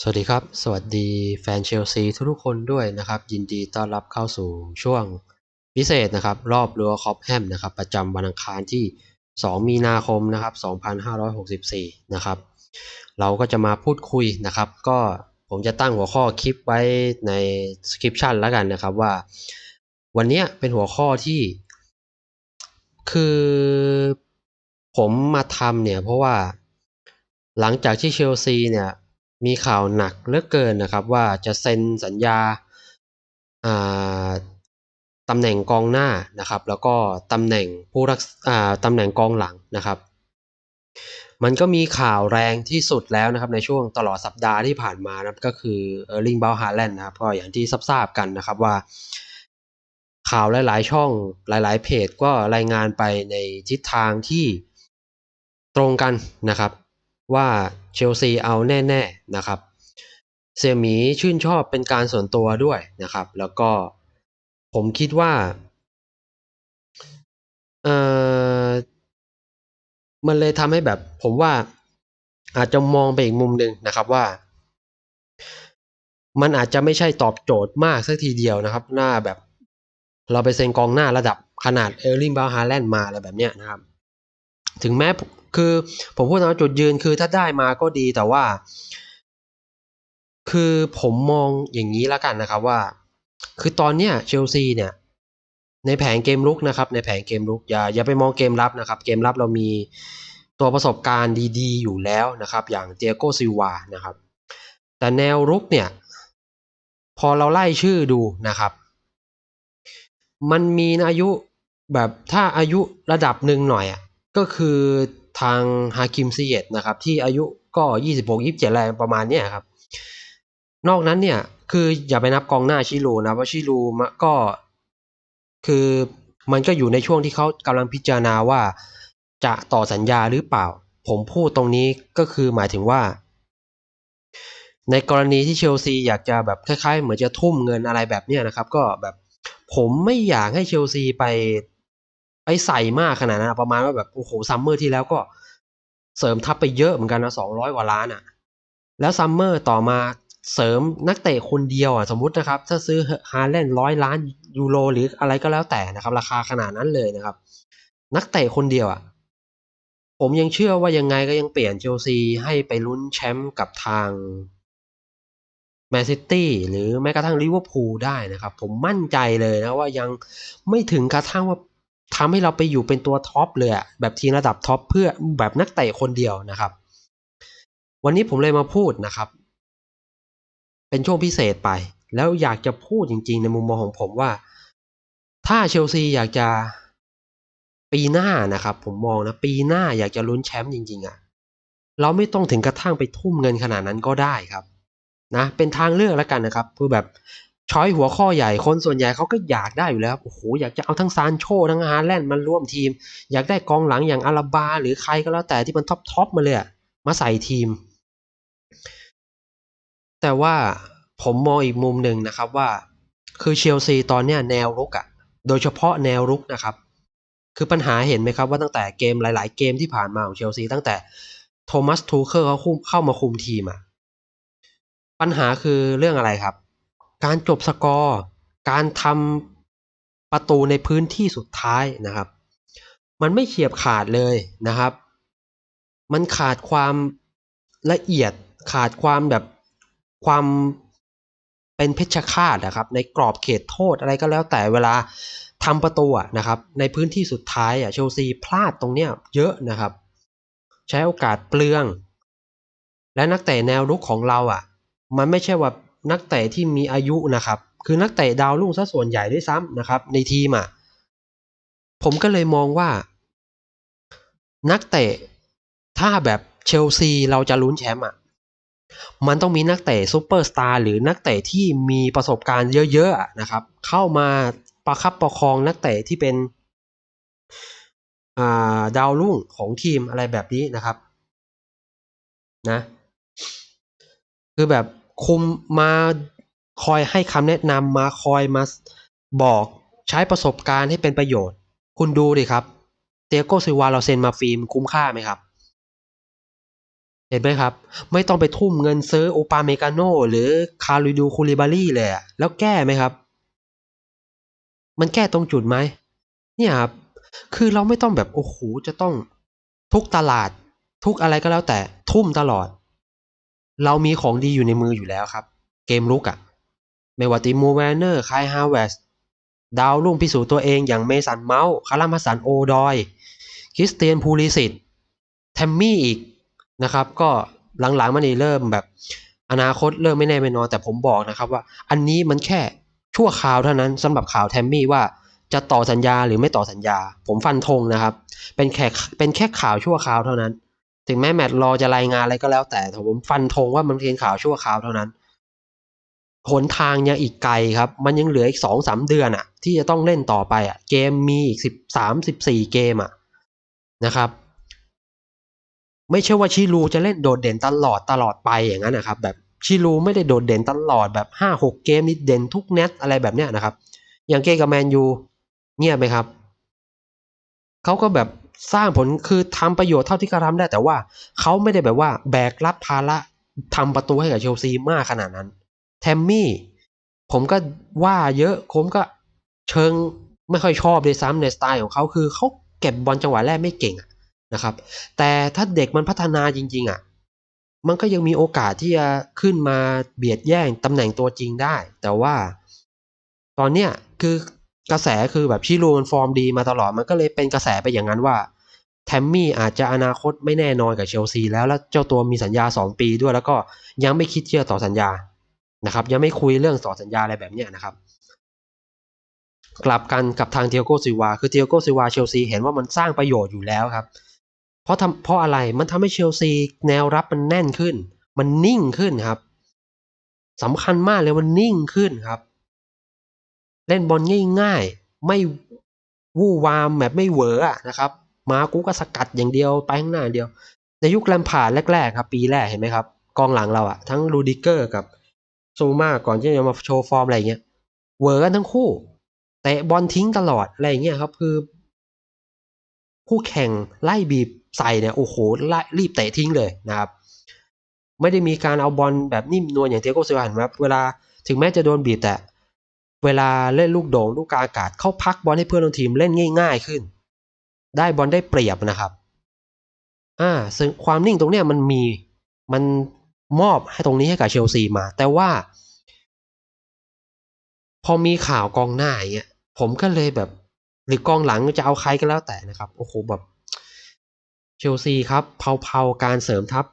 สวัสดีครับ สวัสดีแฟนเชลซีทุกๆคนด้วยนะครับ ยินดีต้อนรับเข้าสู่ช่วงพิเศษนะครับ รอบรัวคอปแฮมนะครับ ประจำวันอังคารที่ 2 มีนาคมนะครับ 2564 นะครับ เราก็จะมาพูดคุยนะครับ ก็ผมจะตั้งหัวข้อคลิปไว้ในสคริปชันแล้วกันนะครับว่า วันนี้เป็นหัวข้อที่ คือผมมาทำเนี่ยเพราะว่าหลังจากที่เชลซีเนี่ย มีข่าวหนักเหลือเกินนะครับว่าจะเซ็นสัญญาตำแหน่งกองหน้านะครับ แล้วก็ตำแหน่งผู้รักตำแหน่งกองหลังนะครับ มันก็มีข่าวแรงที่สุดแล้วนะครับในช่วงตลอดสัปดาห์ที่ผ่านมานะครับก็คือเออร์ลิงเบลฮาแลนด์นะครับก็อย่างที่ทราบกันนะครับว่า ข่าวหลาย ๆ ช่องหลาย ๆ เพจก็รายงานไปในทิศทางที่ตรงกันนะครับ ว่าเชลซีเอาแน่ๆนะครับ เสี่ยหมีชื่นชอบเป็นการส่วนตัวด้วยนะครับ แล้วก็ผมคิดว่าเออมันเลยทำให้แบบผมว่าอาจจะมองไปอีกมุมหนึ่งนะครับว่า มันอาจจะไม่ใช่ตอบโจทย์มากสักทีเดียวนะครับ หน้าแบบเราไปเซ็นกองหน้าระดับขนาดเออร์ลิงบาฮาแลนด์มาอะไรแบบเนี้ยนะครับ ถึงแม้ คือผมพูดตามจุดยืนคือถ้าได้มาก็ดีแต่ว่า คือผมมองอย่างนี้แล้วกันนะครับว่า คือตอนเนี้ยเชลซีเนี่ย ในแผนเกมลุกนะครับ ในแผนเกมลุกอย่าอย่าไปมองเกมรับนะครับ เกมรับเรามีตัวประสบการณ์ดีๆ อยู่แล้วนะครับ อย่างเตียโกซิวานะครับ แต่แนวรุกเนี่ย พอเราไล่ชื่อดูนะครับ มันมีอายุแบบถ้าอายุระดับหนึ่งหน่อยอะก็คือ ทางฮาคิมซีเยตนะครับที่อายุก็ยี่สิบหกยี่สิบเจ็ดอะไรประมาณนี้ครับ นอกนั้นเนี่ยคืออย่าไปนับกองหน้าชิลูนะเพราะชิลูก็คือมันก็อยู่ในช่วงที่เขากำลังพิจารณาว่าจะต่อสัญญาหรือเปล่า ผมพูดตรงนี้ก็คือหมายถึงว่า ในกรณีที่เชลซีอยากจะแบบคล้ายๆ เหมือนจะทุ่มเงินอะไรแบบนี้นะครับ ก็แบบผมไม่อยากให้เชลซีไป ไปใส่มากขนาดนั้นประมาณว่าแบบโอ้โหซัมเมอร์ที่แล้วก็เสริมทัพไปเยอะเหมือนกันนะสองร้อยกว่าล้านอะ่ะ แล้วซัมเมอร์ต่อมาเสริมนักเตะคนเดียวอะสมมุตินะครับ ถ้าซื้อฮาแลนด์ร้อยล้านยูโรหรืออะไรก็แล้วแต่นะครับ ราคาขนาดนั้นเลยนะครับ นักเตะคนเดียวอะผมยังเชื่อว่ายังไงก็ยังเปลี่ยนเชลซีให้ไปลุ้นแชมป์กับทางแมนซิตี้หรือแม้กระทั่งลิเวอร์พูลได้นะครับ ผมมั่นใจเลยนะว่ายังไม่ถึงกระทั่งว่า ทำให้เราไปอยู่เป็นตัวท็อปเลยแบบทีมระดับท็อปเพื่อแบบนักเตะคนเดียวนะครับ วันนี้ผมเลยมาพูดนะครับ เป็นช่วงพิเศษไป แล้วอยากจะพูดจริง ๆ ในมุมมองของผมว่า ถ้าเชลซีอยากจะปีหน้านะครับ ผมมองนะปีหน้าอยากจะลุ้นแชมป์จริง ๆอะ่ะเราไม่ต้องถึงกระทั่งไปทุ่มเงินขนาดนั้นก็ได้ครับนะเป็นทางเลือกแล้วกันนะครับคือแบบ ช้อยหัวข้อใหญ่คนส่วนใหญ่เขาก็อยากได้อยู่แล้วโอ้โหอยากจะเอาทั้งซานโชทั้งฮาแลนด์มันร่วมทีม อยากได้กองหลังอย่างอาราบา หรือใครก็แล้วแต่ที่มันท็อปท็อปมาเลยมาใส่ทีม แต่ว่าผมมองอีกมุมหนึ่งนะครับว่า คือเชลซีตอนเนี้ยแนวรุกอะ่ะ โดยเฉพาะแนวรุกนะครับ คือปัญหาเห็นไหมครับว่าตั้งแต่เกมหลาย ๆ เกมที่ผ่านมาของเชลซีตั้งแต่โทมัสทูเคอร์เขาเข้ามาคุมทีมอะปัญหาคือเรื่องอะไรครับ การจบสกอร์ การทำประตูในพื้นที่สุดท้ายนะครับ มันไม่เฉียบขาดเลยนะครับ มันขาดความละเอียดขาดความแบบความเป็นเพชฌฆาตนะครับ ในกรอบเขตโทษอะไรก็แล้วแต่เวลาทำประตูนะครับ ในพื้นที่สุดท้ายอะเชลซีพลาดตรงเนี้ยเยอะนะครับ ใช้โอกาสเปลือง และนักเตะแนวรุกของเราอะ มันไม่ใช่ว่า นักเตะที่มีอายุนะครับ คือนักเตะดาวรุ่งซะส่วนใหญ่ด้วยซ้ำนะครับ ในทีมอะผมก็เลยมองว่า นักเตะถ้าแบบเชลซีเราจะลุ้นแชมป์อะมันต้องมีนักเตะซูเปอร์สตาร์หรือนักเตะที่มีประสบการณ์เยอะๆนะครับ เข้ามาประคับประคองนักเตะที่เป็นดาวรุ่งของทีมอะไรแบบนี้นะครับ นะ คือแบบ คุมมาคอยให้คำแนะนำมาคอยมาบอกใช้ประสบการณ์ให้เป็นประโยชน์ คุณดูดิครับ เตียโกซิวาเราเซ็นมาฟิล์มคุ้มค่าไหมครับ เห็นไหมครับ ไม่ต้องไปทุ่มเงินซื้อโอปาเมกาโนหรือคาริดูคูลิบารี่เลยอะแล้วแก้ไหมครับ มันแก้ตรงจุดไหมเนี่ยครับคือเราไม่ต้องแบบโอ้โหจะต้องทุกตลาดทุกอะไรก็แล้วแต่ทุ่มตลอด เรามีของดีอยู่ในมืออยู่แล้วครับ เกมลุกอะไม่ว่าติมูแวนเนอร์คายฮาวเวสดาวรุ่งพิสูจน์ตัวเองอย่างเมสันเมาส์คารามาสันโอดอย คริสเตียนพูลิสิตแทมมี่อีกนะครับ ก็หลังๆมานี่เริ่มแบบอนาคตเริ่มไม่แน่ไม่นอนแต่ผมบอกนะครับว่า อันนี้มันแค่ชั่วคราวเท่านั้นสำหรับข่าวแทมมี่ว่าจะต่อสัญญาหรือไม่ต่อสัญญา ผมฟันธงนะครับ เป็นแค่เป็นแค่ข่าวชั่วคราวเท่านั้น ถึงแม้แมตต์รอจะรายงานอะไรก็แล้วแต่ผมฟันธงว่ามันเป็นข่าวชั่วคราวเท่านั้นหนทางยังอีกไกลครับ มันยังเหลืออีกสองสามเดือนอะที่จะต้องเล่นต่อไปอะเกมมีอีกสิบสามสิบสี่เกมอะนะครับ ไม่ใช่ว่าชิลูจะเล่นโดดเด่นตลอดตลอดไปอย่างนั้นนะครับ แบบชิลูไม่ได้โดดเด่นตลอดแบบห้าหกเกมนี่เด่นทุกเน็ตอะไรแบบเนี้ยนะครับ อย่างเกมกับแมนยูเงียบไหมครับเขาก็แบบ สร้างผลคือทำประโยชน์เท่าที่เขาทำได้ แต่ว่าเขาไม่ได้แบบว่าแบกรับภาระทำประตูให้กับเชลซีมากขนาดนั้น แทมมี่ ผมก็ว่าเยอะผมก็เชิงไม่ค่อยชอบเลยซ้ำในสไตล์ของเขาคือเขาเก็บบอลจังหวะแรกไม่เก่งนะครับ แต่ถ้าเด็กมันพัฒนาจริง ๆ อะ มันก็ยังมีโอกาสที่จะขึ้นมาเบียดแย่งตำแหน่งตัวจริงได้ แต่ว่าตอนเนี้ยคือ กระแสคือแบบชิลูมันฟอร์มดีมาตลอดมันก็เลยเป็นกระแสไปอย่างนั้นว่าแทมมี่อาจจะอนาคตไม่แน่นอนกับเชลซีแล้วแล้วเจ้าตัวมีสัญญา 2 ปีด้วย แล้วก็ยังไม่คิดเชื่อต่อสัญญานะครับยังไม่คุยเรื่องต่อสัญญาอะไรแบบเนี้ยนะครับ กลับกันกับทางเทียโกซิวาคือเทียโกซิวาเชลซีเห็นว่ามันสร้างประโยชน์อยู่แล้วครับ เพราะทำเพราะอะไรมันทำให้เชลซีแนวรับมันแน่นขึ้น มันนิ่งขึ้นครับสำคัญมากเลยมันนิ่งขึ้นครับ เล่นบอลง่ายๆ ไม่วู่วามแบบไม่เหวอะนะครับ มากูก็สกัดอย่างเดียวไปข้างหน้าอย่างเดียว ในยุคแลมพาร์ดแรกๆครับ ปีแรกเห็นไหมครับ กองหลังเราอะทั้งลูดิเกอร์กับซูมาก่อนที่จะมาโชว์ฟอร์มอะไรเงี้ยเหวอกันทั้งคู่เตะบอลทิ้งตลอดอะไรเงี้ยครับคือคู่แข่งไล่บีบใส่เนี่ยโอ้โหไล่รีบเตะทิ้งเลยนะครับ ไม่ได้มีการเอาบอลแบบนิ่มนวลอย่างเทโกซิวาเห็นไหมเวลาถึงแม้จะโดนบีบแต่ เวลาเล่นลูกโด่งลูกกาอากาศเข้าพักบอลให้เพื่อนร่วมทีมเล่นง่าย ๆขึ้น ได้บอลได้เปรียบนะครับ อ่าซึ่งความนิ่งตรงเนี้ยมันมีมันมอบให้ตรงนี้ให้กับเชลซีมา แต่ว่า พอมีข่าวกองหน้าอย่างเงี้ยผมก็เลยแบบ หรือกองหลังจะเอาใครก็แล้วแต่นะครับโอ้โหแบบเชลซีครับเผาๆการเสริมทัพ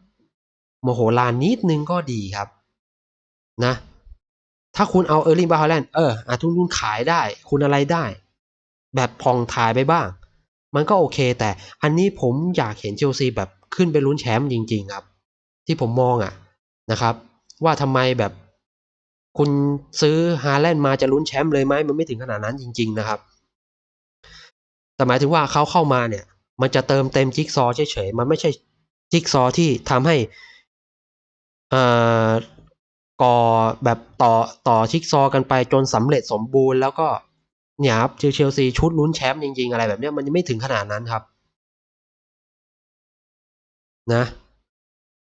โมโหลานนิดนึงก็ดีครับ นะ ถ้าคุณเอาเออร์ลิงบาฮาแลนด์เอออาทุนคุณขายได้ คุณอะไรได้ แบบพองถ่ายไปบ้าง มันก็โอเค แต่อันนี้ผมอยากเห็นเชลซีแบบขึ้นไปลุ้นแชมป์จริง ๆ ครับ ที่ผมมองอะนะครับ ว่าทำไมแบบคุณซื้อฮาแลนด์มาจะลุ้นแชมป์เลยไหมมันไม่ถึงขนาดนั้นจริง ๆ นะครับ แต่หมายถึงว่าเขาเข้ามาเนี่ย มันจะเติมเต็มจิ๊กซอว์เฉยๆมันไม่ใช่จิ๊กซอว์ที่ทำให้อ่า ก่อแบบต่อต่อจิ๊กซอว์กันไปจนสำเร็จสมบูรณ์แล้วก็เนี่ยครับเชลซีชุดลุ้นแชมป์จริงๆ อะไรแบบเนี้ยมันยังไม่ถึงขนาดนั้นครับ นะ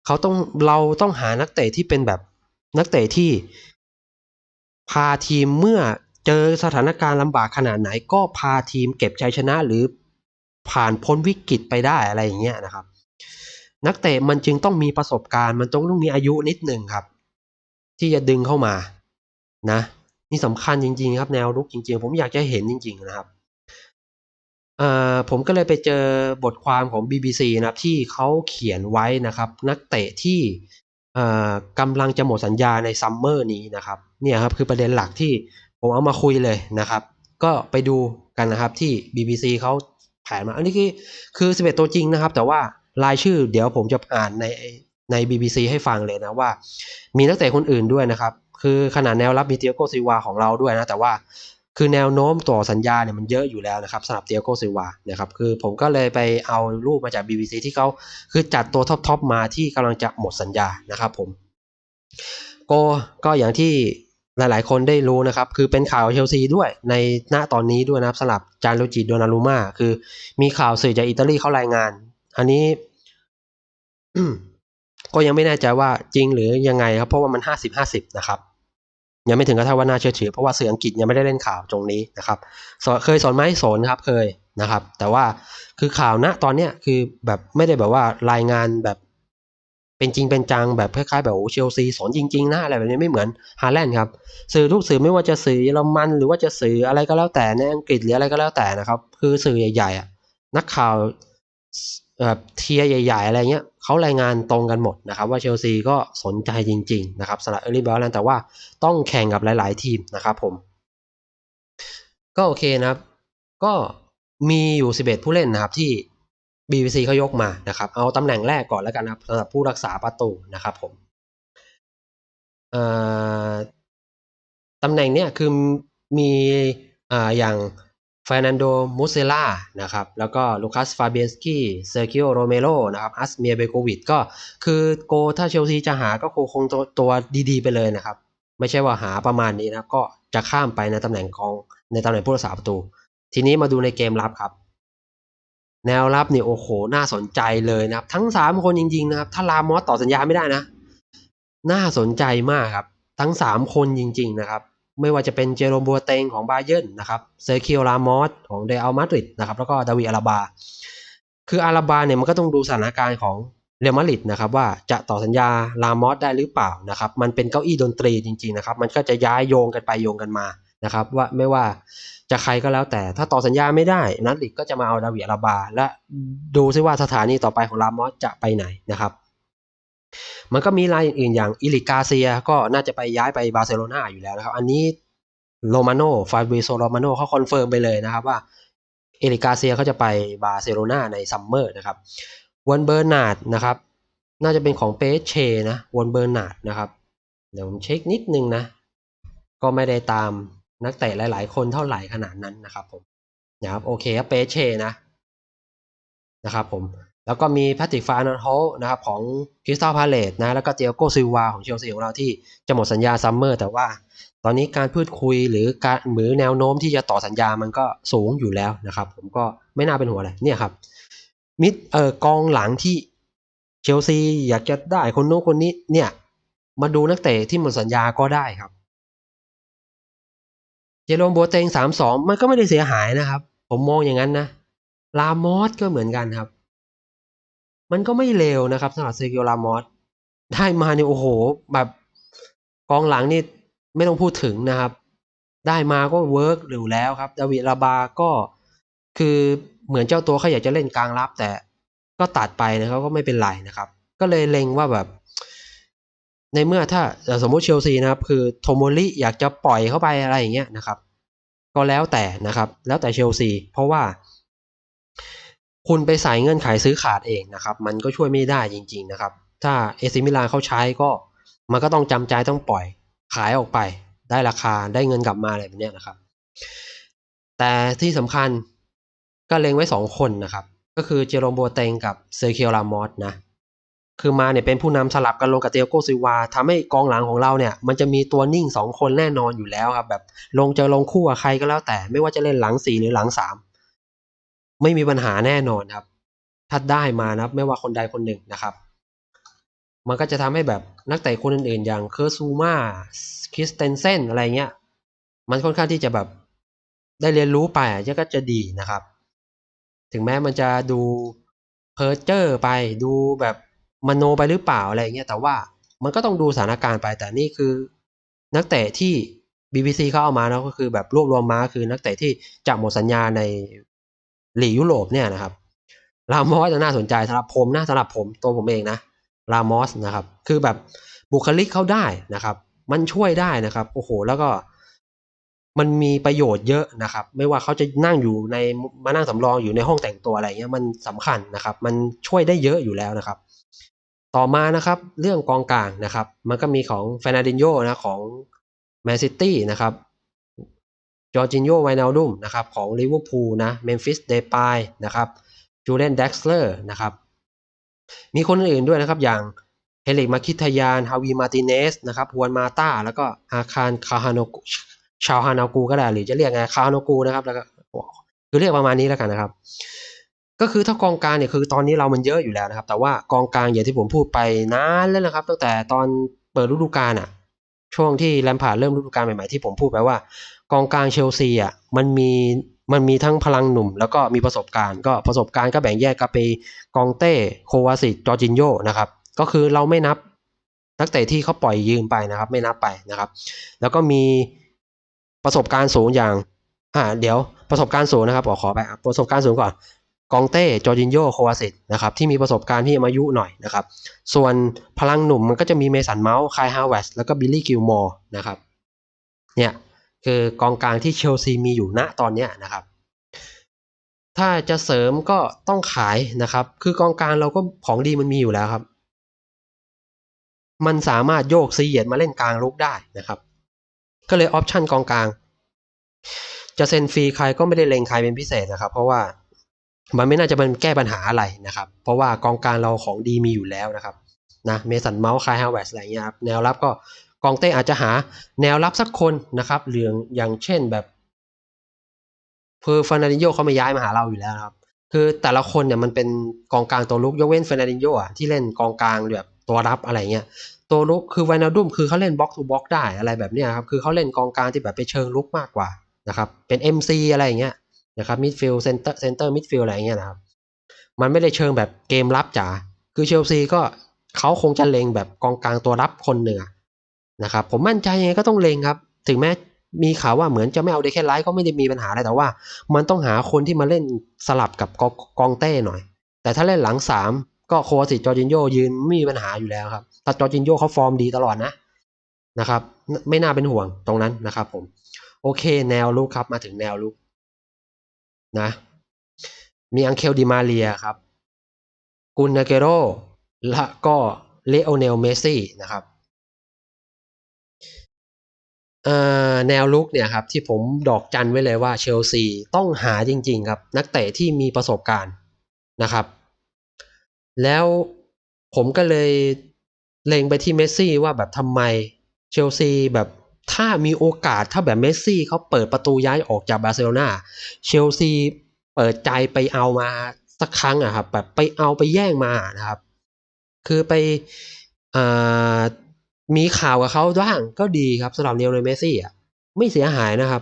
เขาต้องเราต้องหานักเตะที่เป็นแบบนักเตะที่ พาทีมเมื่อเจอสถานการณ์ลำบากขนาดไหน ก็พาทีมเก็บชัยชนะหรือผ่านพ้นวิกฤตไปได้อะไรอย่างเงี้ยนะครับ นักเตะมันจึงต้องมีประสบการณ์ มันต้องต้องมีอายุนิดหนึ่งครับ ที่จะดึงเข้ามานะ นี่สำคัญจริง ๆ ครับแนวรุกจริง ๆ ผมอยากจะเห็นจริง ๆ นะครับอ่าผมก็เลยไปเจอบทความของ BBC นะครับที่เขาเขียนไว้นะครับ นักเตะที่อ่ากำลังจะหมดสัญญาในซัมเมอร์นี้นะครับเนี่ยครับคือประเด็นหลักที่ผมเอามาคุยเลยนะครับ ก็ไปดูกันนะครับที่ BBC เขาแผนมา อันนี้คือคือ 11 ตัวจริงนะครับ แต่ว่ารายชื่อเดี๋ยวผมจะอ่านใน ใน BBC ให้ฟังเลยนะว่า มีนักเตะคนอื่นด้วยนะครับ คือขนาดแนวรับมีเตียโกซิวาของเราด้วยนะแต่ว่าคือแนวโน้มต่อสัญญาเนี่ยมันเยอะอยู่แล้วนะครับสำหรับเตียโกซิวานะครับคือผมก็เลยไปเอารูปมาจาก BBC ที่เขาคือจัดตัวท็อปๆมาที่กำลังจะหมดสัญญานะครับผมโกก็อย่างที่หลายๆ คนได้รู้นะครับ คือเป็นข่าวเชลซีด้วยในณตอนนี้ด้วยนะครับสำหรับจานโลจิโดนารุมาคือมีข่าวสื่อจากอิตาลีเขารายงาน อันนี้ ก็ยังไม่แน่ใจว่าจริงหรือยังไงครับ เพราะว่ามันห้าสิบห้าสิบนะครับ ยังไม่ถึงกระทั่งว่าน่าเชื่อถือ เพราะว่าสื่ออังกฤษยังไม่ได้เล่นข่าวตรงนี้นะครับ เคยสอนไหมสอนครับเคยนะครับ แต่ว่าคือข่าวณตอนเนี้ยคือแบบไม่ได้แบบว่ารายงานแบบเป็นจริงเป็นจังแบบคล้ายๆแบบโอ้เชลซีสอนจริงๆนะอะไรแบบนี้ไม่เหมือนฮาแลนด์ครับสื่อทุกสื่อไม่ว่าจะสื่อเยอรมันหรือว่าจะสื่ออะไรก็แล้วแต่ในอังกฤษหรืออะไรก็แล้วแต่นะครับ คือสื่อใหญ่ๆนักข่าว แบบเทียใหญ่ ๆ อะไรเงี้ยเขารายงานตรงกันหมดนะครับ ว่าเชลซีก็สนใจจริง ๆ นะครับสำหรับเออร์ลี่บอลแลนแต่ว่าต้องแข่งกับหลาย ๆ ทีมนะครับผม ก็โอเคนะครับ ก็มีอยู่ 11 ผู้เล่นนะครับที่ BBC เขายกมานะครับ เอาตำแหน่งแรกก่อนแล้วกันนะครับสำหรับผู้รักษาประตูนะครับผมตำแหน่งเนี้ยคือมีอ่าอย่าง ฟานันโดมูเซล่านะครับแล้วก็ลูคัสฟาเบียนสกี้เซอร์กิโอโรเมโรนะครับอัสเมียเบโกวิดก็คือโกถ้าเชลซีจะหาก็คงตัวตัวดีๆไปเลยนะครับ ไม่ใช่ว่าหาประมาณนี้นะก็จะข้ามไปในตำแหน่งของในตำแหน่งผู้รักษาประตู ทีนี้มาดูในเกมรับครับ แนวรับนี่โอ้โห น่าสนใจเลยนะครับทั้งสามคนจริงๆนะครับถ้าลามอสต่อสัญญาไม่ได้นะ น่าสนใจมากครับ ทั้งสามคนจริง ๆ นะครับ ไม่ว่าจะเป็นเจโรมบัวเตงของบาเยนนะครับเซอร์คิโอลามอสของเดอัลมาดริดนะครับแล้วก็ดาวิอาราบา คืออาราบาเนี่ยมันก็ต้องดูสถานการณ์ของเรอัลมาดริดนะครับว่าจะต่อสัญญาลามอสได้หรือเปล่านะครับมันเป็นเก้าอี้ดนตรีจริงๆนะครับมันก็จะย้ายโยงกันไปโยงกันมานะครับว่าไม่ว่าจะใครก็แล้วแต่ถ้าต่อสัญญาไม่ได้นัดลิกก็จะมาเอาดาวิอาราบา และดูซิว่าสถานีต่อไปของลามอสจะไปไหนนะครับ มันก็มีรายอื่นอย่างอิลิกาเซียก็น่าจะไปย้ายไปบาร์เซโลนาอยู่แล้วนะครับ อันนี้โรมาโนฟาเบโซโรมาโนเขาคอนเฟิร์มไปเลยนะครับว่าเอลิกาเซียเขาจะไปบาร์เซโลนาในซัมเมอร์นะครับวันเบอร์นาร์ดนะครับน่าจะเป็นของเปเชนะวันเบอร์นาร์ดนะครับเดี๋ยวผมเช็คนิดนึงนะ ก็ไม่ได้ตามนักเตะหลาย ๆ คนเท่าไหร่ขนาดนั้นนะครับผมนะครับโอเคครับเปเช่นะนะครับผม แล้วก็มีแพทริกฟาร์นอลนะครับของคริสตัลพาเลตนะแล้วก็เตียโกซิวาของเชลซีของเราที่จะหมดสัญญาซัมเมอร์แต่ว่าตอนนี้การพูดคุยหรือการหรือแนวโน้มที่จะต่อสัญญามันก็สูงอยู่แล้วนะครับ ผมก็ไม่น่าเป็นหัวเลยเนี่ยครับมิดเอ่อกองหลังที่เชลซีอยากจะได้คนโน้นคนนี้เนี่ยมาดูนักเตะที่หมดสัญญาก็ได้ครับเจโรมโบเตงสามสองมันก็ไม่ได้เสียหายนะครับ ผมมองอย่างนั้นนะลามอสก็เหมือนกันครับ มันก็ไม่เลวนะครับสำหรับเซกิโอลามอสได้มาเนี่ยโอ้โห แบบกองหลังนี่ไม่ต้องพูดถึงนะครับ ได้มาก็เวิร์กอยู่แล้วครับดาวิดราบาก็คือเหมือนเจ้าตัวเขาอยากจะเล่นกลางรับ แต่ก็ตัดไปนะครับก็ไม่เป็นไรนะครับ ก็เลยเล็งว่าแบบ ในเมื่อถ้าสมมุติเชลซีนะครับ คือโทโมริอยากจะปล่อยเข้าไปอะไรอย่างเงี้ยนะครับ ก็แล้วแต่นะครับ แล้วแต่เชลซี เพราะว่า คุณไปใส่เงื่อนไขซื้อขาดเองนะครับมันก็ช่วยไม่ได้จริงๆนะครับ ถ้าเอซิมิลานเขาใช้ก็มันก็ต้องจำใจต้องปล่อยขายออกไป ได้ราคาได้เงินกลับมาอะไรแบบนี้นะครับ แต่ที่สำคัญก็เล็งไว้สองคนนะครับ ก็คือเจโรมโบเตงกับเซอร์เคียลามอสนะคือมาเนี่ยเป็นผู้นำสลับกันลงกับเตียโกซิวาทำให้กองหลังของเราเนี่ย มันจะมีตัวนิ่งสองคนแน่นอนอยู่แล้วครับแบบลงจะลงคู่กับใครก็แล้วแต่ไม่ว่าจะเล่นหลังสี่หรือหลังสาม ไม่มีปัญหาแน่นอนครับ ถ้าได้มานะไม่ว่าคนใดคนหนึ่งนะครับ มันก็จะทำให้แบบนักเตะคนอื่นๆ อย่างเคอร์ซูมาคริสเตนเซนอะไรเงี้ย มันค่อนข้างที่จะแบบได้เรียนรู้ไปก็จะดีนะครับ ถึงแม้มันจะดูเพอร์เจอร์ไปดูแบบมโนไปหรือเปล่าอะไรเงี้ย แต่ว่ามันก็ต้องดูสถานการณ์ไป แต่นี่คือ นักเตะที่ BBC เขาเอามาแล้วก็คือแบบรวบรวมมาคือนักเตะที่จะหมดสัญญาใน หลียุโรปเนี่ยนะครับลามอสจะน่าสนใจสำหรับผมนะสำหรับผมตัวผมเองนะลามอสนะครับคือแบบบุคลิกเขาได้นะครับ มันช่วยได้นะครับโอ้โหแล้วก็มันมีประโยชน์เยอะนะครับ ไม่ว่าเขาจะนั่งอยู่ในมานั่งสำรองอยู่ในห้องแต่งตัวอะไรเงี้ยมันสำคัญนะครับ มันช่วยได้เยอะอยู่แล้วนะครับ ต่อมานะครับ เรื่องกองกลางนะครับ มันก็มีของเฟรนาดินโยนะของแมนซิตี้นะครับ จอร์จินโยไวนาลดุมนะครับของลิเวอร์พูลนะเมมฟิสเดปายนะครับจูเลนเด็กซ์เลอร์นะครับมีคนอื่นด้วยนะครับอย่างเฮลิกมาคิทยานฮาวีมาติเนสนะครับฮวนมาตาแล้วก็อาคารคาฮานกชาวฮานากูก็ได้หรือจะเรียกไงคาฮานกูนะครับแล้วก็คือเรียกประมาณนี้แล้วกันนะครับ ก็คือถ้ากองกลางเนี่ยคือตอนนี้เรามันเยอะอยู่แล้วนะครับ แต่ว่ากองกลางอย่างที่ผมพูดไปนานแล้วนะครับ ตั้งแต่ตอนเปิดฤดูกาลอะช่วงที่แลมพาร์ดเริ่มฤดูกาลใหม่ๆที่ผมพูดไปว่า กองกลางเชลซีอะมันมีมันมีทั้งพลังหนุ่ม แล้วก็มีประสบการณ์ก็ประสบการณ์ก็แบ่งแยกกันไปกองเต้โควาซิตจอร์จินโยนะครับ ก็คือเราไม่นับนักเตะที่เขาปล่อยยืมไปนะครับ ไม่นับไปนะครับ แล้วก็มีประสบการณ์สูงอย่างอ่าเดี๋ยวประสบการณ์สูงนะครับขอขอไปประสบการณ์สูงก่อนกองเต้จอร์จินโยโควาซิตนะครับที่มีประสบการณ์ที่อายุหน่อยนะครับ ส่วนพลังหนุ่มมันก็จะมีเมสันเมาส์คายฮาวเวสแล้วก็บิลลี่กิลมอร์นะครับเนี่ย คือกองกลางที่เชลซีมีอยู่ณตอนนี้นะครับ ถ้าจะเสริมก็ต้องขายนะครับ คือกองกลางเราก็ของดีมันมีอยู่แล้วครับ มันสามารถโยกซีเยตมาเล่นกลางลุกได้นะครับ ก็เลยออปชันกองกลาง จะเซ็นฟรีใครก็ไม่ได้เล็งใครเป็นพิเศษนะครับ เพราะว่ามันไม่น่าจะเป็นแก้ปัญหาอะไรนะครับ เพราะว่ากองกลางเราของดีมีอยู่แล้วนะครับนะเมสันเมาส์คายฮาวเวสอะไรเงี้ยครับแนวรับก็ กองเต้อาจจะหาแนวรับสักคนนะครับเหลืองอย่างเช่นแบบเพอร์ฟานาดินโยเขาไม่ย้ายมาหาเราอยู่แล้วครับ คือแต่ละคนเนี่ยมันเป็นกองกลางตัวลุกยกเว้นเฟรนันดินโยอะที่เล่นกองกลางแบบตัวรับอะไรเงี้ยตัวลุกคือไวนาดุมคือเขาเล่นบล็อกทูบล็อกได้อะไรแบบเนี้ยครับคือเขาเล่นกองกลางที่แบบไปเชิงลุกมากกว่านะครับเป็น MC อะไรอย่างเงี้ยนะครับมิดฟิลด์เซนเตอร์เซนเตอร์มิดฟิลด์อะไรเงี้ยนะครับมันไม่ได้เชิงแบบเกมรับจ๋าคือเชลซีก็เขาคงจะเลงแบบกองกลางตัวรับคนหนึ่ง นะครับผมมั่นใจยังไงก็ต้องเลงครับ ถึงแม้มีข่าวว่าเหมือนจะไม่เอาเดคแค่ไลท์ก็ไม่ได้มีปัญหาอะไรแต่ว่า มันต้องหาคนที่มาเล่นสลับกับกองกองเต้หน่อย แต่ถ้าเล่นหลังสามก็โคสิจอร์จินโยยืนไม่มีปัญหาอยู่แล้วครับแต่จอร์จินโยเขาฟอร์มดีตลอดนะนะครับ ไม่น่าเป็นห่วงตรงนั้นนะครับผม โอเคแนวลุกครับมาถึงแนวลุกนะ มีอังเคลดิมาเรียครับกุนนาเกโรและก็เลโอเนลเมซี่นะครับ แนวลุกเนี่ยครับที่ผมดอกจันไว้เลยว่าเชลซีต้องหาจริง ๆ ครับ นักเตะที่มีประสบการณ์นะครับ แล้วผมก็เลยเล็งไปที่เมสซี่ว่าแบบทำไมเชลซีแบบถ้ามีโอกาสถ้าแบบเมสซี่เขาเปิดประตูย้ายออกจากบาร์เซโลนาเชลซีเปิดใจไปเอามาสักครั้งอะครับแบบไปเอาไปแย่งมานะครับ คือไปอ่า มีข่าวกับเขาบ้างก็ดีครับสำหรับเนลเมสซี่อะไม่เสียหายนะครับ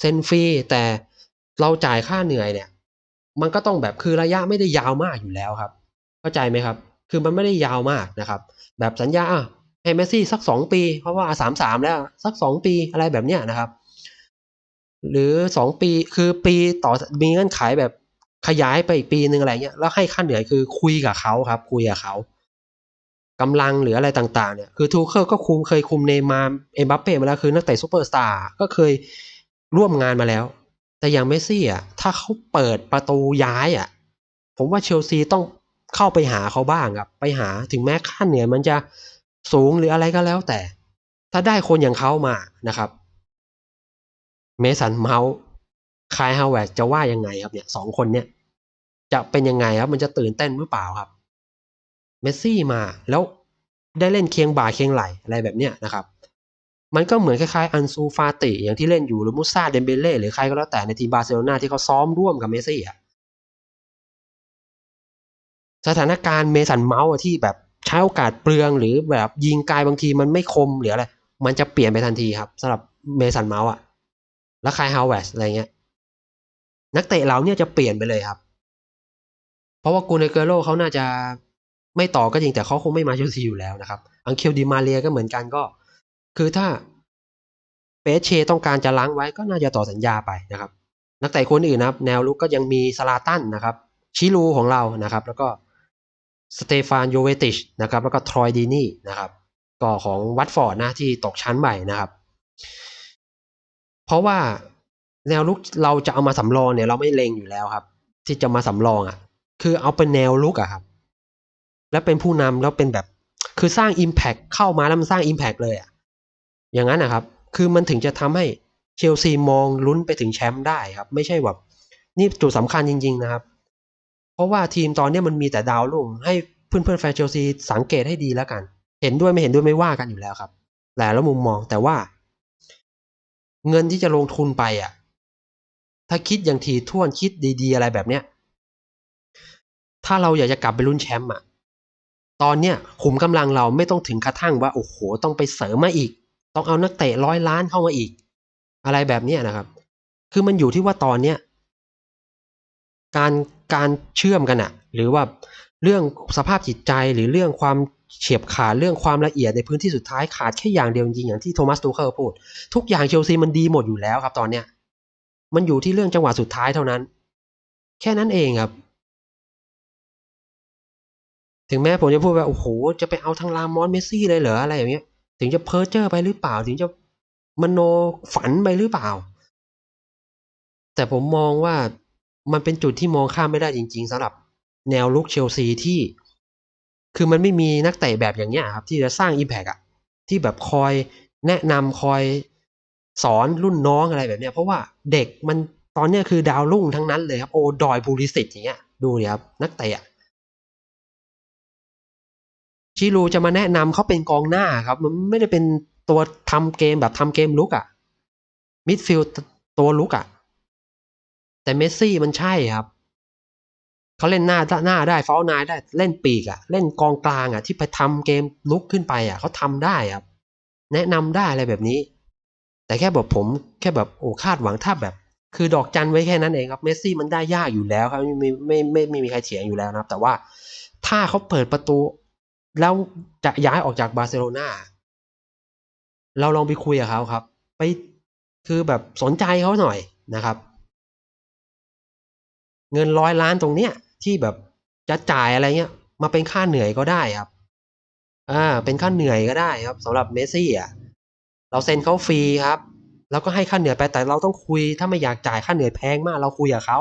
เซ็นฟรีแต่เราจ่ายค่าเหนื่อยเนี่ย มันก็ต้องแบบคือระยะไม่ได้ยาวมากอยู่แล้วครับ เข้าใจไหมครับ คือมันไม่ได้ยาวมากนะครับ แบบสัญญาอะให้เมสซี่สักสองปี เพราะว่าสามสามแล้วสักสองปีอะไรแบบเนี้ยนะครับ หรือสองปีคือปีต่อมีเงื่อนไขแบบขยายไปอีกปีหนึ่งอะไรเงี้ยแล้วให้ค่าเหนื่อยคือคุยกับเขาครับ คุยกับเขา กำลังหรืออะไรต่างๆเนี่ยคือทูเคิลก็คุมเคยคุมเนมาเอ็มบัปเป้มาแล้วคือนักเตะซูเปอร์สตาร์ก็เคยร่วมงานมาแล้ว แต่อย่างเมสซี่อะถ้าเขาเปิดประตูย้ายอะผมว่าเชลซีต้องเข้าไปหาเขาบ้างครับไปหาถึงแม้ค่าเหนื่อยมันจะสูงหรืออะไรก็แล้วแต่ ถ้าได้คนอย่างเขามานะครับเมสันเมาส์คายฮาวเวร์จะว่ายังไงครับเนี่ยสองคนเนี่ยจะเป็นยังไงครับมันจะตื่นเต้นหรือเปล่าครับ เมสซี่มา แล้วได้เล่นเคียงบ่าเคียงไหลอะไรแบบเนี้ยนะครับ มันก็เหมือนคล้ายๆอันซูฟาติอย่างที่เล่นอยู่หรือมุซาเดมเบเล่หรือใครก็แล้วแต่ในทีมบาร์เซโลนาที่เขาซ้อมร่วมกับเมสซี่อะสถานการณ์เมสันเมาส์ที่แบบใช้โอกาสเปลืองหรือแบบยิงไกลบางทีมันไม่คมหรืออะไรมันจะเปลี่ยนไปทันทีครับสำหรับเมสันเมาส์อะแล้วคายฮาวเวสอะไรเงี้ย นักเตะเราเนี่ยจะเปลี่ยนไปเลยครับ เพราะว่ากูเนเกโรเขาน่าจะ ไม่ต่อก็จริงแต่เขาคงไม่มาเชลซีอยู่แล้วนะครับ อังเคลดิมาเรียก็เหมือนกันก็ คือถ้าเปเชต้องการจะล้างไว้ก็น่าจะต่อสัญญาไปนะครับ นักเตะคนอื่นนะครับ แนวลุกก็ยังมีสลาตันนะครับ ชิลูของเรานะครับ แล้วก็สเตฟานโยเวติชนะครับ แล้วก็ทรอยดีนี่นะครับก็ของวัตฟอร์ดนะที่ตกชั้นใหม่นะครับ เพราะว่าแนวลุกเราจะเอามาสำรองเนี่ยเราไม่เลงอยู่แล้วครับ ที่จะมาสำรองอะ คือเอาเป็นแนวลุกอะครับ แล้วเป็นผู้นำแล้วเป็นแบบ คือสร้าง Impact เข้ามาแล้วมันสร้าง Impact เลยอะอย่างนั้นนะครับ คือมันถึงจะทำให้เชลซีมองลุ้นไปถึงแชมป์ได้ครับ ไม่ใช่แบบนี่จุดสำคัญจริง ๆนะครับ เพราะว่าทีมตอนนี้มันมีแต่ดาวลุ่งให้เพื่อนๆแฟนเชลซีสังเกตให้ดีแล้วกัน เห็นด้วยไม่เห็นด้วยไม่ว่ากันอยู่แล้วครับแต่แล้วมุมมองแต่ว่า เงินที่จะลงทุนไปอะ ถ้าคิดอย่างทีท่วนคิดดี ๆ อะไรแบบเนี้ย ถ้าเราอยากจะกลับไปลุ้นแชมป์อะ ตอนเนี้ยขุมกำลังเราไม่ต้องถึงกระทั่งว่าโอ้โหต้องไปเสริมมาอีก ต้องเอานักเตะร้อยล้านเข้ามาอีก อะไรแบบเนี้ยนะครับ คือมันอยู่ที่ว่าตอนเนี้ยการการเชื่อมกันอะหรือว่าเรื่องสภาพจิตใจหรือเรื่องความเฉียบขาดเรื่องความละเอียดในพื้นที่สุดท้ายขาดแค่อย่างเดียวจริงอย่างที่โทมัสตูเคิลพูด ทุกอย่างเชลซีมันดีหมดอยู่แล้วครับตอนเนี้ยมันอยู่ที่เรื่องจังหวะสุดท้ายเท่านั้น แค่นั้นเองครับ ถึงแม้ผมจะพูดว่าโอ้โห จะไปเอาทางลามอนเมสซี่เลยเหรออะไรอย่างเงี้ย ถึงจะเพ้อเจ้อไปหรือเปล่า ถึงจะมโนฝันไปหรือเปล่า แต่ผมมองว่ามันเป็นจุดที่มองข้ามไม่ได้จริง ๆสำหรับแนวลุกเชลซีที่ คือมันไม่มีนักเตะแบบอย่างเงี้ยครับ ที่จะสร้างอิมแพกอะที่แบบคอยแนะนำคอยสอนรุ่นน้องอะไรแบบเนี้ย เพราะว่าเด็กมันตอนเนี้ยคือดาวรุ่งทั้งนั้นเลยครับ โอดอยบูริสิตอย่างเงี้ย ดูดิครับนักเตะ ชิลูจะมาแนะนำเขาเป็นกองหน้าครับ มันไม่ได้เป็นตัวทำเกมแบบทำเกมลุกอะมิดฟิลด์ตัวลุกอะแต่เมสซี่มันใช่ครับเขาเล่นหน้าหน้าได้ฟอลนายได้เล่นปีกอะเล่นกองกลางอะที่ไปทำเกมลุกขึ้นไปอะเขาทำได้ครับ แนะนำได้อะไรแบบนี้ แต่แค่แบบผมแค่แบบโอ้คาดหวังถ้าแบบ คือดอกจันไว้แค่นั้นเองครับเมสซี่มันได้ยากอยู่แล้วครับไม่ไม่ไม่ไม่ไม่มีใครเถียงอยู่แล้วนะครับ แต่ว่าถ้าเขาเปิดประตู แล้วจะย้ายออกจากบาร์เซโลนาเราลองไปคุยกับเขาครับ ไปคือแบบสนใจเขาหน่อยนะครับ เงินร้อยล้านตรงเนี้ย ที่แบบจะจ่ายอะไรเงี้ย มาเป็นค่าเหนื่อยก็ได้ครับ อ่า เป็นค่าเหนื่อยก็ได้ครับสำหรับเมสซี่อะเราเซ็นเขาฟรีครับ แล้วก็ให้ค่าเหนื่อยไปแต่เราต้องคุยถ้าไม่อยากจ่ายค่าเหนื่อยแพงมาก เราคุยกับเขา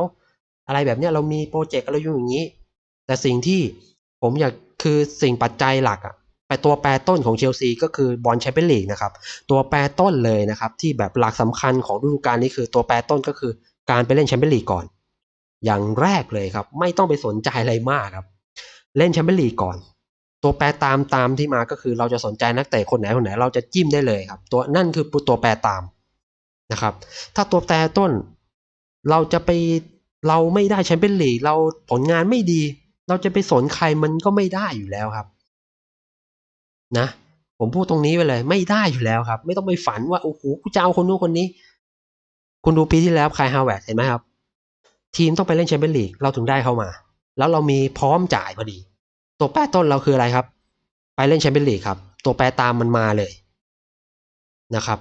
อะไรแบบเนี้ยเรามีโปรเจกต์อะไรอยู่อย่างนี้ แต่สิ่งที่ผมอยาก คือสิ่งปัจจัยหลักอะไปตัวแปรต้นของเชลซีก็คือบอลแชมเปี้ยนลีกนะครับ ตัวแปรต้นเลยนะครับ ที่แบบหลักสำคัญของฤดูกาลนี้คือตัวแปรต้นก็คือการไปเล่นแชมเปี้ยนลีกก่อน อย่างแรกเลยครับ ไม่ต้องไปสนใจอะไรมากครับ เล่นแชมเปี้ยนลีกก่อน ตัวแปรตามตามที่มาก็คือเราจะสนใจนักเตะคนไหนคนไหน เราจะจิ้มได้เลยครับ ตัวนั่นคือตัวแปรตามนะครับ ถ้าตัวแปรต้นเราจะไปเราไม่ได้แชมเปี้ยนลีกเราผลงานไม่ดี เราจะไปสนใครมันก็ไม่ได้อยู่แล้วครับ นะ ผมพูดตรงนี้ไปเลย ไม่ได้อยู่แล้วครับ ไม่ต้องไปฝันว่าโอ้โหกูจะเอาคนนู้นคนนี้ คุณดูปีที่แล้วคายฮาวเวิร์ดเห็นไหมครับ ทีมต้องไปเล่นแชมเปี้ยนลีกเราถึงได้เข้ามา แล้วเรามีพร้อมจ่ายพอดี ตัวแปรต้นเราคืออะไรครับ ไปเล่นแชมเปี้ยนลีกครับ ตัวแปรตามมันมาเลยนะครับ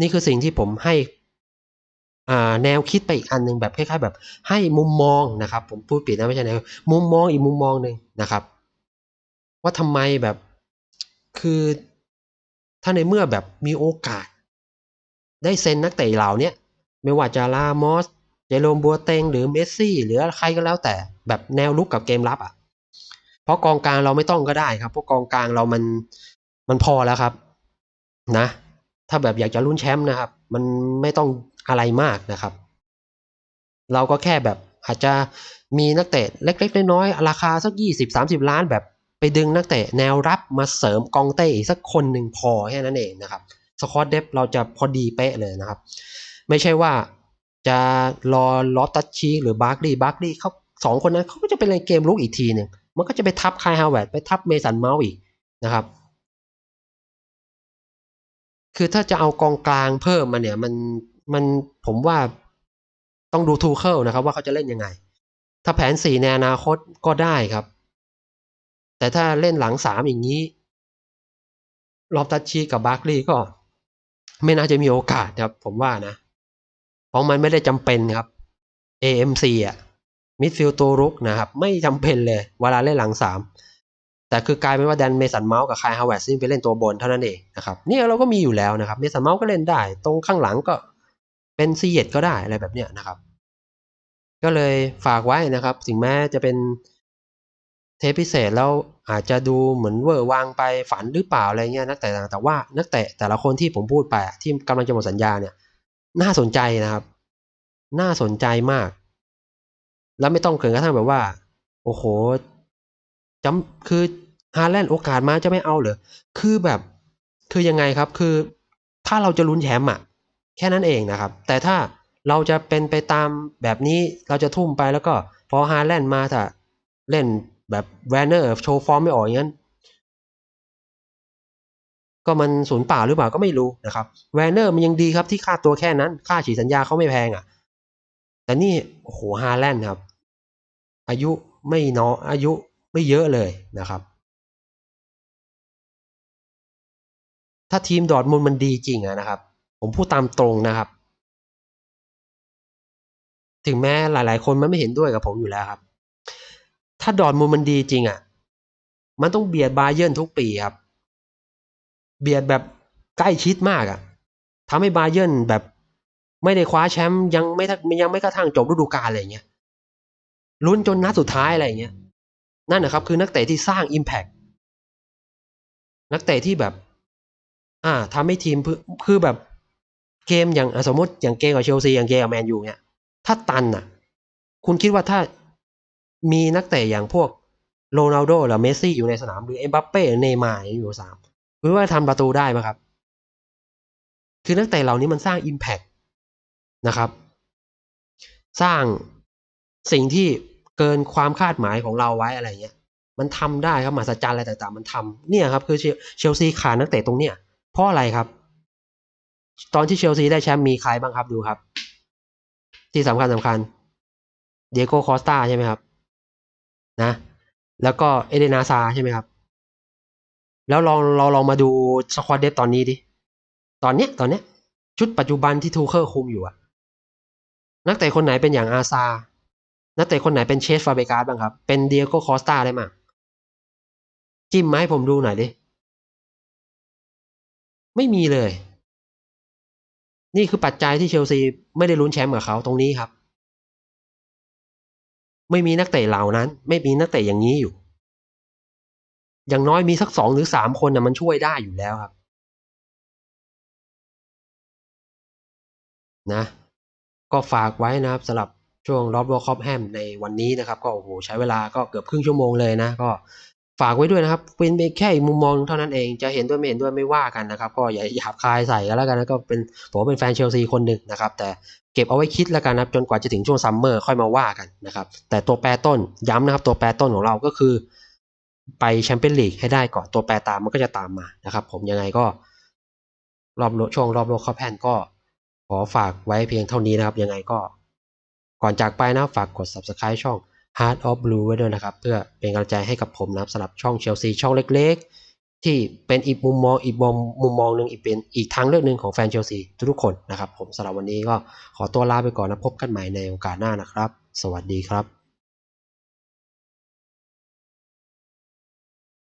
นี่คือสิ่งที่ผมให้ แนวคิดไปอีกอันหนึ่งแบบคล้ายๆ แบบให้มุมมองนะครับ ผมพูดผิดนะไม่ใช่แนวมุมมองอีกมุมมองหนึ่งนะครับ ว่าทำไมแบบคือถ้าในเมื่อแบบมีโอกาส ได้เซ็นนักเตะเหล่านี้ไม่ว่าจะลามอสเจโรมบัวเตงหรือเมสซี่ หรือใครก็แล้วแต่แบบแนวลุกกับเกมรับอะ เพราะกองกลางเราไม่ต้องก็ได้ครับเพราะกองกลางเรามันมันพอแล้วครับ นะ ถ้าแบบอยากจะลุ้นแชมป์นะครับ มันไม่ต้อง อะไรมากนะครับ เราก็แค่แบบอาจจะมีนักเตะเล็กๆน้อยๆราคาสักยี่สิบสามสิบล้านแบบไปดึงนักเตะแนวรับมาเสริมกองเต้สักคนหนึ่งพอแค่นั้นเองนะครับสกอตเดฟเราจะพอดีเป๊ะเลยนะครับ ไม่ใช่ว่าจะรอลอตตัชชีหรือบาร์กลีบาร์กลีเขาสองคนนั้นเขาก็จะเป็นเกมลุกอีกทีหนึ่งมันก็จะไปทับคายฮาวเวิร์ดไปทับเมสันเมาส์อีกนะครับ คือถ้าจะเอากองกลางเพิ่มมาเนี่ยมัน มันผมว่าต้องดูทูเคิลนะครับ ว่าเขาจะเล่นยังไง ถ้าแผนสี่ในอนาคตก็ได้ครับ แต่ถ้าเล่นหลังสามอย่างนี้ลอบตัชชีกับบาร์กลีย์ก็ ไม่น่าจะมีโอกาสครับ ผมว่านะ เพราะมันไม่ได้จำเป็นครับ AMC อะมิดฟิลตัวรุกนะครับ ไม่จำเป็นเลย เวลาเล่นหลังสามแต่คือกลายเป็นว่าแดนเมสันเมาส์กับคายฮาวเวิร์ดซึ่งไปเล่นตัวบนเท่านั้นเองนะครับเนี่ยเราก็มีอยู่แล้วนะครับเมสันเมาส์ก็เล่นได้ ตรงข้างหลังก็ เป็นซีเยตก็ได้อะไรแบบเนี้ยนะครับ ก็เลยฝากไว้นะครับ ถึงแม้จะเป็นเทปพิเศษแล้วอาจจะดูเหมือนเวอร์วางไปฝันหรือเปล่าอะไรเงี้ยนักเตะแต่ว่านักเตะแต่ละคนที่ผมพูดไปที่กำลังจะหมดสัญญาเนี่ย น่าสนใจนะครับ น่าสนใจมาก แล้วไม่ต้องเกินกระทั่งแบบว่า โอ้โหจำคือฮาแลนด์โอกาสมาจะไม่เอาเหรอคือแบบ คือยังไงครับ คือถ้าเราจะลุ้นแชมป์อะ แค่นั้นเองนะครับ แต่ถ้าเราจะเป็นไปตามแบบนี้เราจะทุ่มไปแล้วก็พอฮาแลนด์มาถ้าเล่นแบบแวนเนอร์โชว์ฟอร์มไม่ออกอย่างนั้นก็มันศูนย์เปล่าหรือเปล่าก็ไม่รู้นะครับแวนเนอร์มันยังดีครับที่ค่าตัวแค่นั้น ค่าฉีดสัญญาเขาไม่แพงอะ แต่นี่โอ้โหฮาแลนด์ครับ อายุไม่น้อยอายุไม่เยอะเลยนะครับ ถ้าทีมดอร์ทมุนมันดีจริงอะนะครับ ผมพูดตามตรงนะครับ ถึงแม้หลาย ๆ คนมันไม่เห็นด้วยกับผมอยู่แล้วครับ ถ้าดอร์ทมุนด์มันดีจริงอะมันต้องเบียดบาเยิร์นทุกปีครับ เบียดแบบใกล้ชิดมากอะทำให้บาเยิร์นแบบไม่ได้คว้าแชมป์ยังไม่ยังไม่กระทั่งจบฤดูกาลอะไรเงี้ยลุ้นจนนัดสุดท้ายอะไรเงี้ย นั่นนะครับ คือนักเตะที่สร้าง Impact นักเตะที่แบบ อ่าทำให้ทีมคือคือแบบ เกมอย่างสมมติอย่างเกมกับเชลซีอย่างเกมกับแมนยูเนี่ยถ้าตันอะ คุณคิดว่าถ้ามีนักเตะอย่างพวกโรนัลโดหรือเมสซี่อยู่ในสนามหรือเอ็มบัปเป้เนย์มาร์อยู่สามคุณว่าทำประตูได้ไหมครับ คือนักเตะเหล่านี้มันสร้าง Impact นะครับ สร้างสิ่งที่เกินความคาดหมายของเราไว้อะไรเงี้ยมันทำได้ครับมหัศจรรย์อะไรต่างๆ มันทำเนี่ยครับคือเชลซีขาดนักเตะตรงเนี้ยเพราะอะไรครับ ตอนที่เชลซีได้แชมป์มีใครบ้างครับดูครับ ที่สำคัญสำคัญ เดโก้คอสตาใช่ไหมครับ นะ แล้วก็เอเดนาซาใช่ไหมครับ แล้วลองเราลองมาดูสควอตเดฟตอนนี้ดิ ตอนเนี้ยตอนเนี้ย ชุดปัจจุบันที่ทูเคอร์คุมอยู่อะนักเตะคนไหนเป็นอย่างอาซา นักเตะคนไหนเป็นเชสฟาเบกาสบ้างครับ เป็นเดียโก้คอสตาได้มั้งจิ้มมาให้ผมดูหน่อยดิ ไม่มีเลย นี่คือปัจจัยที่เชลซีไม่ได้ลุ้นแชมป์กับเขาตรงนี้ครับ ไม่มีนักเตะเหล่านั้น ไม่มีนักเตะอย่างนี้อยู่ อย่างน้อยมีสักสองหรือสามคนนะมันช่วยได้อยู่แล้วครับ นะ ก็ฝากไว้นะครับสำหรับช่วงรอบโลคอปแฮมในวันนี้นะครับ ก็โอ้โหใช้เวลาก็เกือบครึ่งชั่วโมงเลยนะ ก็ ฝากไว้ด้วยนะครับ เป็นแค่อีกมุมมองเท่านั้นเองจะเห็นด้วยไม่เห็นด้วยไม่ว่ากันนะครับ ก็อย่าหยาบคายใส่กันแล้วกันนะก็เป็นผมเป็นแฟนเชลซีคนหนึ่งนะครับ แต่เก็บเอาไว้คิดแล้วกันนะครับจนกว่าจะถึงช่วงซัมเมอร์ค่อยมาว่ากันนะครับ แต่ตัวแปรต้นย้ำนะครับ ตัวแปรต้นของเราก็คือ ไปแชมเปี้ยนลีกให้ได้ก่อนตัวแปรตามมันก็จะตามมานะครับ ผมยังไงก็ รอบโลช่วงรอบโลกคัพแพนก็ ขอฝากไว้เพียงเท่านี้นะครับ ยังไงก็ ก่อนจากไปนะฝากกด subscribe ช่อง Heart of Blue ไว้ด้วยนะครับ เพื่อเป็นกำลังใจให้กับผมนะครับสำหรับช่องเชลซีช่องเล็กๆ ที่เป็นอีกมุมมองอีกมุมมุมมองหนึ่งอีกเป็นอีกทางเลือกหนึ่งของแฟนเชลซีทุกๆคนนะครับ ผมสำหรับวันนี้ก็ขอตัวลาไปก่อนนะพบกันใหม่ในโอกาสหน้านะครับ สวัสดีครับ